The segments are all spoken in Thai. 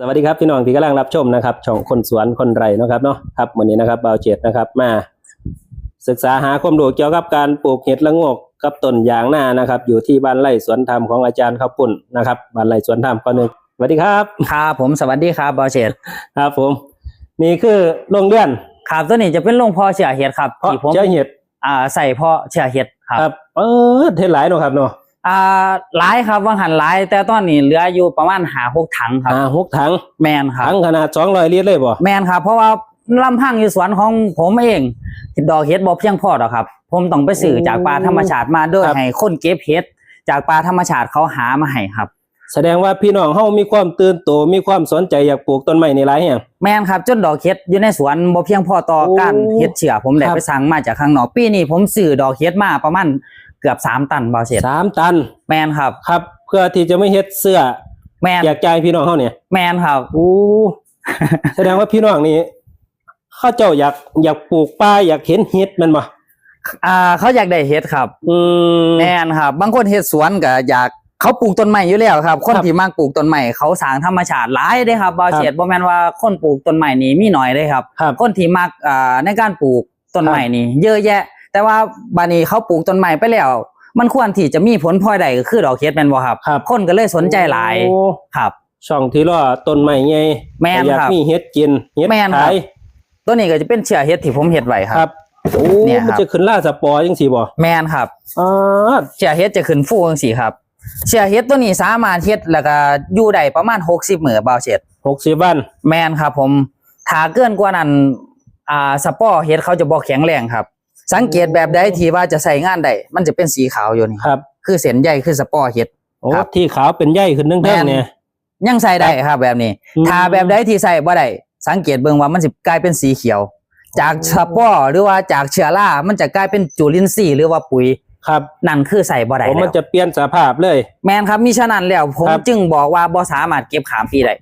สวัสดีครับพี่น้องที่กำลังรับชมนะครับช่องคนสวนคนไร่เนาะครับเนาะครับวันนี้นะครับบ่าวเจ็ดนะครับมา ศึกษาหาความรู้เกี่ยวกับการปลูกเห็ดละโงกกับต้นยางนานะครับ อยู่ที่บ้านไร่สวนธรรมของอาจารย์ข้าวปุ่นนะครับบ้านไร่สวนธรรมก่อนหนึ่งสวัสดีครับครับผมสวัสดีครับบอเชตครับผม นี่คือโรงเรือนครับตัวนี้จะเป็นโรงเพอเชื้อเห็ดครับเพราะที่ผมเชื้อเห็ดอ่าใส่เพาะเชื้อเห็ดครับครับเออเทศหลายเนาะครับเนาะ อ่าหลายครับว่างหันหลาย แต่ตอนนี้เหลืออยู่ประมาณหาหกถังครับอ่าหกถังแมนครับถังขนาดสองร้อยลิตรเลยบ่แมนครับ เพราะว่าลำพังอยู่สวนของผมเองดอกเห็ดบ่เพียงพอหรอกครับ ผมต้องไปสื่อจากป่าธรรมชาติมาโดยให้คนเก็บเห็ดจากป่าธรรมชาติเขาหามาให้ครับ แสดงว่าพี่น้องเฮามีความตื่นตัวมีความสนใจอยากปลูกต้นไม้ในหลายแห่งแมนครับจนดอกเห็ดอยู่ในสวนบ่เพียงพอต่อโอ้การเห็ดเชื้อผมได้ครับไปสั่งมาจากข้างนอกปีนี้ผมซื้อดอกเห็ดมาประมาณ เกือบสามตันบอเชตสามตันแมนครับ ครับ เพื่อที่จะไม่เฮ็ดเสื้อแมนอยากจ่ายพี่น้องเฮาเนี่ย แมนครับโอ้แสดงว่าพี่น้องนี่เขาเจ้าอยากอยากปลูกป่าอยากเห็นเห็ดแมันบ่อ่า เขาอยากได้เห็ดครับ อืมแมนครับ บางคนเห็ดสวนก็อยากเขาปลูกต้นไม้อยู่แล้วครับ คนครับที่มากปลูกต้นไม้เขาสร้างธรรมชาติหลายเด้ครับบาครับเฉียดบ่แม่นว่าคนปลูกต้นไม้นี่มีน้อยเด้ครับครับ คนที่มักอ่าในการปลูกต้นไม้นี่เยอะแยะ แต่ว่าบานี้เขาปลูกต้นไม้ไปแล้ว มันควรที่จะมีผลพลอยได้ก็คือดอกเห็ดแม่นบ่ครับ ครับ คนก็เลยสนใจหลายโอ้ครับ ช่องที่รอต้นไม้ไงแม่นอยากครับมีเห็ดกินเห็ดแม่นครับ ขายตัวนี้ก็จะเป็นเชื้อเห็ดที่ผมเห็ดไว้คครัรับ บโอ้เนี่ยครับ มันจะขึ้นล่าสปอร์จังซี่บ่แมนครับ อ่าเชื้อเห็ดจะขึ้นฟูจังซี่ครับ เชื้อเห็ดตัวนี้สามารถเฮ็ดแล้วก็อยู่ได้ประมาณ 60มื้อบาวเช็ด60วันแมนครับผมถ้าเกินกว่านั้นอ่าสปอร์เฮ็ดเขาจะบ่แข็งแรงครับ สังเกตแบบใดที่ว่าจะใส่งานได้มันจะเป็นสีขาวอยู่นี่ครับ คือเส้นใยคือสปอร์เฮ็ดโอ้ครับที่ขาวเป็นใยขึ้นเรื่องๆเนี่ยยังใส่ได้ครับแบบนี้อืมถ้าแบบใดที่ใส่บ่ได้สังเกตเบิ่งว่ามันสิกลายเป็นสีเขียว จากสปอร์หรือว่าจากเชื้อรามันจะกลายเป็นจุลินทรีย์หรือว่าปุ๋ยครับนั่นคือใส่บ่ได้ผมแล้มันวจะเปลี่ยนสภาพเลย แมนครับมีฉะนั้นแล้วผมครับจึงบอกว่าบ่สามารถเก็บขามปีได้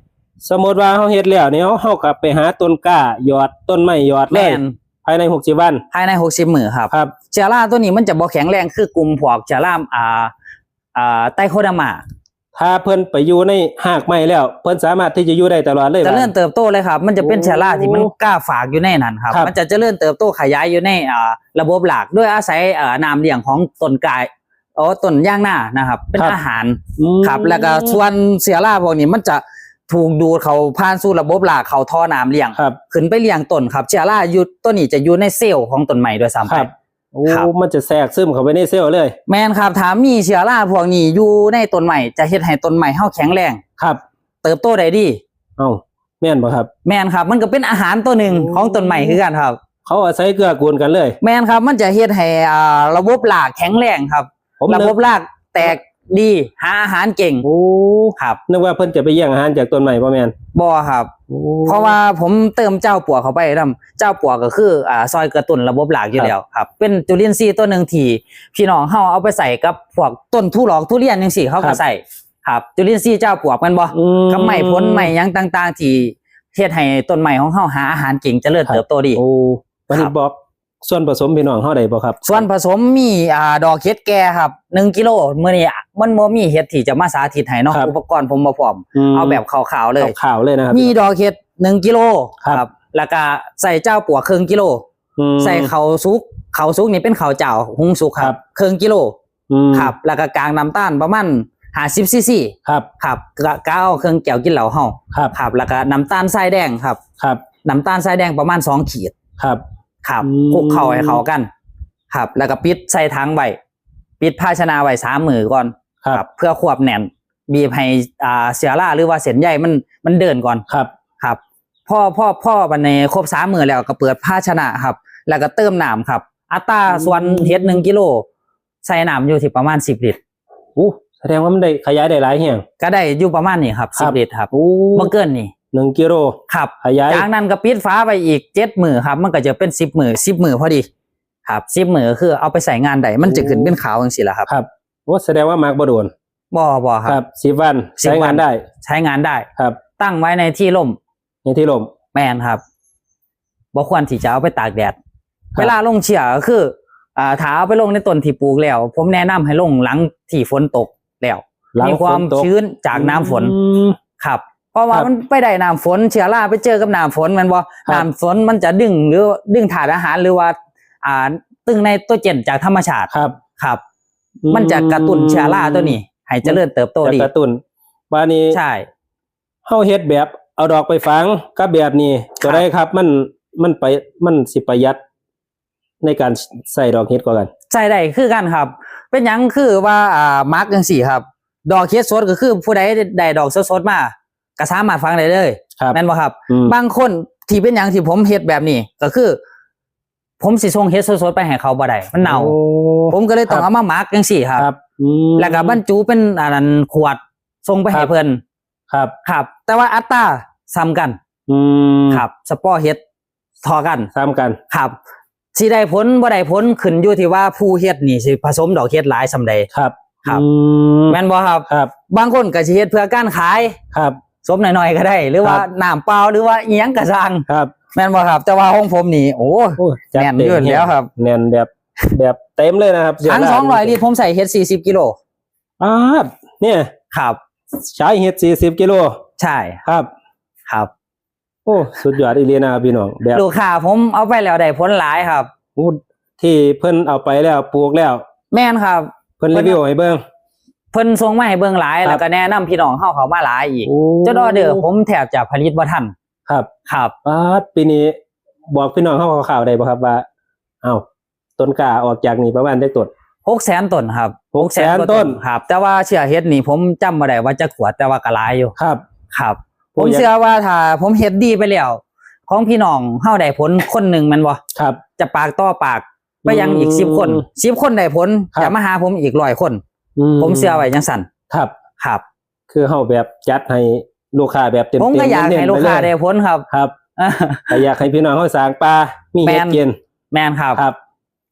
สมมติว่าเฮาเฮ็ดแล้วเนี่ยเฮาเฮากลับไปหาต้นกล้าหยอดต้นไม้หยอดเลแม่ยน ภายใน60วัน ภายใน60มื้อครับครับเชื้อราตัวนี้มันจะบ่แข็งแรงคือกลุ่มพวกเชื้อราอ่าอ่าไตโคเดอร์มาถ้าเพิ่นไปอยู่ในหากไม้แล้ว เพิ่นสามารถที่จะอยู่ได้ตลอดเลยเจะเริ่มบัดเติบโตเลยครับ มันจะเป็นโอ้เชื้อราที่มันกล้าฝากอยู่ในนั้นครับครับมันจะเจริญเติบโตขยายอยู่ในอ่าระบบหลักด้วยอาศัยอ่าน้ำเลี้ยงของต้นกายอ๋อต้นย่างหน้านะครับ เป็นอาหารอืมครับแล้วก็ส่วนเชื้อราพวกนี้มันจะ ถูกดูดเขาผ่านสู่ระบบหลักเขาท่อน้ำเลี้ยงครับ ขึ้นไปเลี้ยงต้นครับเชื้อราอยู่ตัวนี้จะอยู่ในเซลล์ของต้นไม้ด้วยซ้ำคไปรับโอ้ครับมันจะแทรกซึมเข้าไปในเซลล์เลย แมนครับถามมีเชื้อราพวกนี้อยู่ในต้นใหม่จะเฮ็ดให้ต้นใหม่เฮาแข็งแรงครับ เติบโตได้ดีเอ้าแม่นบ่ครับ แมนครับ มันก็เป็นอาหารตัวหนึ่งโอ้ของต้นใหม่คือกันครับ เขาอาศัยเกื้อกูลกันเลย แมนครับ มันจะเฮ็ดให้อ่าระบบรากแข็งแรงครับผมระนึบกบรากแตก ดีหาอาหารเก่งโอ้ครับนึกว่าเพิ่นจะไปแย่งอาหารจากต้นไม้บ่แม่นบ่ครับ โอ้ เพราะว่าผมเติมเจ้าปัวเข้าไปนำเจ้าปัวก็คืออ่าซอยกระตุ้นระบบรากอยู่แล้วครับ เป็นจุลินทรีย์ตัวหนึ่งที่พี่น้องเฮาเอาไปใส่กับพวกต้นทุหลอกทุเรียนจังซี่เขาก็ใส่ครับ จุลินทรีย์เจ้าปัวกันบ่ อืกับไม้ผลไม้หยังต่างๆ ที่เฮ็ดให้ต้นไม้ของเฮาหาอาหารเก่งเจริญเติบโตดี โอ้วันนี้ครับ บอกส่วนผสมพี่น้องเฮาได้บ่ครับส่วนผสมมีอ่าดอกเห็ดแก่ครับ 1กิโลมื้อนี้ มันบ่มีเห็ดที่จะมาสาธิตให้เนาะครับอุปกรณ์ผมบ่พร้อมมเอาแบบขาวๆเลย ขาวๆเลยนะครับ มีดอกเห็ด1กิโลครับ แล้วก็ใส่เจ้าปัวครึ่งกิโล อืม ใส่ข้าวสุกข้าวสุกนี่เป็นข้าวเจ้าหุงสุกคครัรับ บครึ่งกิโลอืมครับ แล้วก็กางน้ำตาลประมาณ50ซีซีครับครับก็ก็เอาเครื่องแก้วกินเหล้าเฮาครับครับ แล้วก็น้ำตาลทรายแดงครับ ครับน้ำตาลทรายแดงประมาณ2ขีด ครับ ครับอืม คลุกเข้าให้เข้ากัน ครับ แล้วก็ปิดใส่ถังไว้ปิดภาชนะไว้สามมือก่อน ครับ เพื่อควบแน่น บีบให้อ่าเสียร่าหรือว่าเส้นใยมันมันเดินก่อนครับ ครับพ่อพ่อพ่อบันในครบสามมือแล้วก็เปิดภาชนะครับ แล้วก็เติมน้ำครับ อัตราส่วนเฮ็ดหนึ่งกิโลใส่น้ำอยู่ที่ประมาณสิบลิตรอู้แสดงว่ามันได้ขยายได้หลายแห่งก็ได้อยู่ประมาณนี้ครับครัสิบบลิตรครับอู้บ่เกินนี่หนึ่งกิโลครับขยายจากนั้นก็ปิดฟ้าไปอีกเจ็ดมือครับ มันก็จะเป็นสิบมือสิบมือพอดี ครับสิบมือคือเอาไปใส่งานใดมันจะขึ้นเป็นขาวจังสิล่ะครับครับ โอ้แสดงว่ามาร์กบ่โดนบ่บ่คครัรับบสิบวันสิบใช้งานวันได้ใช้งานได้ ครับตั้งไว้ในที่ร่มในที่ลม แมนครับบ่ควรที่จะเอาไปตากแดด ครับ เวลาลงเชี่ยก็คือ อ่าถ้าเอาไปลงในต้นที่ปลูกแล้ว ผมแนะนำให้ลงหลังที่ฝนตกแล้วหลังมีความฝนตกชื้นจากน้ำฝน อืม ครับ เพราะว่าครับมันไปได้น้ำฝนเชื้อราไปเจอกับน้ำฝนแมันบ่ครับ น้ำฝนมันจะดึงหรือดึงถาดอาหารหรือว่า อ่าตึงในตัวเจนจากธรรมชาติครับ ครับ มันจะกระตุ้นเชื้อราตัวนี้ให้เจริญเติบโตจะดีกระตุ้นบานี้ใช่เฮาเฮ็ดแบบเอาดอกไปฝังกับแบบนี้ครับตัวใดครับ มันมันไปมันสิประหยัดในการใส่ดอกเฮ็ดกว่ากันใช่ได้คือกันครับ เป็นหยังคือว่าอ่ามาร์กจังสี่ครับ ดอกเฮ็ดสดก็คือผู้ใดได้ดอกสดๆมาก็สามารถฟังได้เลยครับแม่นบ่ครับอืมบางคนที่เป็นหยังที่ผมเฮ็ดแบบนี้ก็คือ ผมสิส่งเฮ็ดสดๆไปให้เขาบ่ได้มันเน่า โอ้ผมก็เลยต้องครับเอามามาร์กจังสี่ครับ ครับอืมแล้วก็บรรจุเป็นอันนั้นขวดส่งไปคให้รับเพิ่นครับครับ แต่ว่าอัตราซ้ำกันอืมครับ สปอร์เฮ็ดทอกันซ้ำกัน ครับสิได้ผลบ่ได้ผลขึ้นอยู่ที่ว่าผู้เฮ็ดนี่สิผสมดอกเฮ็ดหลายส่าใด ครับครับ อืมแม่นบ่ครับ ครับ บางคนก็สิเฮ็ดเพื่อการขาย ครับ สมหน่อยๆก็ได้ หรือว่าครับน้ำเปล่าหรือว่าอีหยังก็สร้างครับแม่นบ่ครับ แต่ว่าของผมนี่โอ้โอ้จัดแน่นเต็มอยู่แล้วครับแน่นแบบแบบเต็มเลยนะครับทั้งเสื้200ลิตรผมใส่เฮ็ด40กิโลอ่าเนี่ยครับ ใช้เฮ็ด40กิโลใช่ครับครับโอ้สุดยอดอีเลียนะครับพี่น้องแบบลูกค้าผมเอาไปแล้วได้ผลหลายครับโอ้ที่เพิ่นเอาไปแล้วปลูกแล้ว แม่นครับ เพิ่นรีวิวให้เบิ่ง เพิ่นส่งมาให้เบิ่งหลายครับแล้วก็แนะนำพี่น้องเฮาเขามาหลายอีกโอ้จนออเดอร์ผมแทบจะผลิตบ่ทันครับ ครับปาดปีนี้บอกพี่น้องเฮาข่าวๆได้บ่ครับว่าเอ้าต้นกล้าออกจากนี่ประมาณจักต้น600,000ต้นครับ600,000กว่าต้นครับ แต่ว่าเชื่อเฮ็ดนี่ผมจำบ่ได้ว่าจะขวดแต่ว่าก็หลายอยู่ครับ ครับโอ้ผมยเชื่อว่าถ้าผมเฮ็ดดีไปแล้วของพี่น้องเฮาได้ผลคนหนึ่งแมันบ่ครับ จะปากต่อปากไปยังอีกอืมสิบคนสิบคนได้ผลครับจะมาหาผมอีกร้อยคนอื ผมเชื่อไว้จังสั่นครับครับ คือเฮาแบบจัดให้ลูกค้าแบบเต็มๆผมก็อยากเน้นๆให้ลูกค้าไปได้เยผลครับครับก็อยากให้พี่น้องเฮาสร้างปลามีเฮ็ดแม่นกินแม่นครับครับ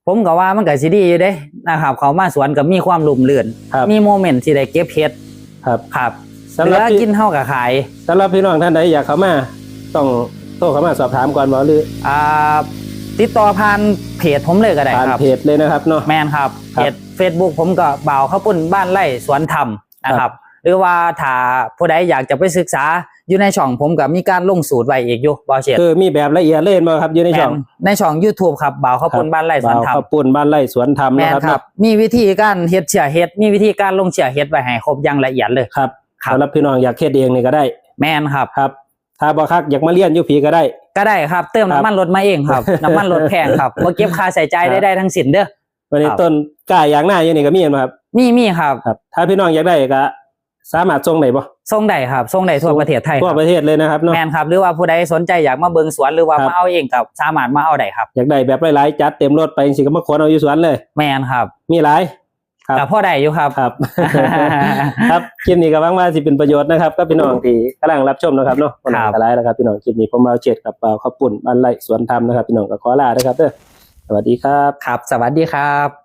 ผมก็ว่ามันก็สิดีอยู่เด้นะครับ เขามาสวนก็มีความลุ่มลื่นครับมีโมเมนต์ที่ได้เก็บเฮ็ดครับครับสำเหหลืรับอพี่กินเฮาก็ขายสำหรับพี่น้องท่านใดอยากเข้ามาต้องโทรเข้ามาสอบถามก่อนบ่หรืออ่าติดต่อผ่านเพจผมเลยก็ได้ผ่านครับเพจเลยนะครับเนาะแมนครับครับเพจ Facebook ผมก็บ่าวข้าวปุ้นบ้านไร่สวนธรรมนะคครัรับบหรือว่าถ้าผู้ใดอยากจะไปศึกษาอยู่ในช่องผมก็มีการลงสูตรไว้อีกอยู่บ่าวเชษคือมีแบบละเอียดเล่นบ่ครับอยู่ในช่องแม่นในช่อง YouTube ครับบ่าวข้าวปุ้นบ้านไร่สวนธรรมข้าวปุ้นบ้านไร่สวนธรรมแมนะนครับครับเนาะมีวิธีการเฮ็ดเชื่อเฮ็ดมีวิธีการลงเชื่อเฮ็ดไว้ให้ครบอย่างละเอียดเลยครับครับสำหรับพี่น้องอยากเฮ็ดเองนี่ก็ได้ แมนครับครับถ้าบ่คักอยากมาเรียนอยู่ผีก็ได้ ก็ได้ครับ เติมครับน้ำมันรถมาเองครับ น้ำมันรถแพงครับบ่เก็บค่าใช้จ่ายครับได้ๆทั้งสิ้นเด้อ วันนี้ครับ ต้นกล้าอย่างหน้าอยู่นี่ก็มีเห็นบ่ครับมีมีครับครับ ถ้าพี่น้องอยากได้ก็สามารถส่งได้บ่ส่งได้ครับส่งได้ทั่วประเทศไทยคทั่วรับประเทศเลยนะครับเนาะ แมนครับ หรือว่าผู้ใดสนใจอยากมาเบิงสวนหรือว่าครับ มาเอาเองกับสามารถมาเอาได้ครับ อยากได้แบบหลายๆจัดเต็มรถไปสิก็มาขนเอาอยู่สวนเลย แมนครับมีหลาย ครับ กับพ่อได้อยู่ครับ ครับ ครับคลิปนี้ก็หวังว่าสิเป็นประโยชน์นะครับก็พี่น้องที่กำลังรับชมนะครับเนาะคนไหนครับก็ไลฟ์นะครับพี่น้องคลิปนี้ผมเอาเจ็ดกับเปล่าข้าวปุ่นบ้านไร่สวนธรรมนะครับพี่น้องก็ขอลานะครับเด้อ สวัสดีครับ ครับ สวัสดีครับ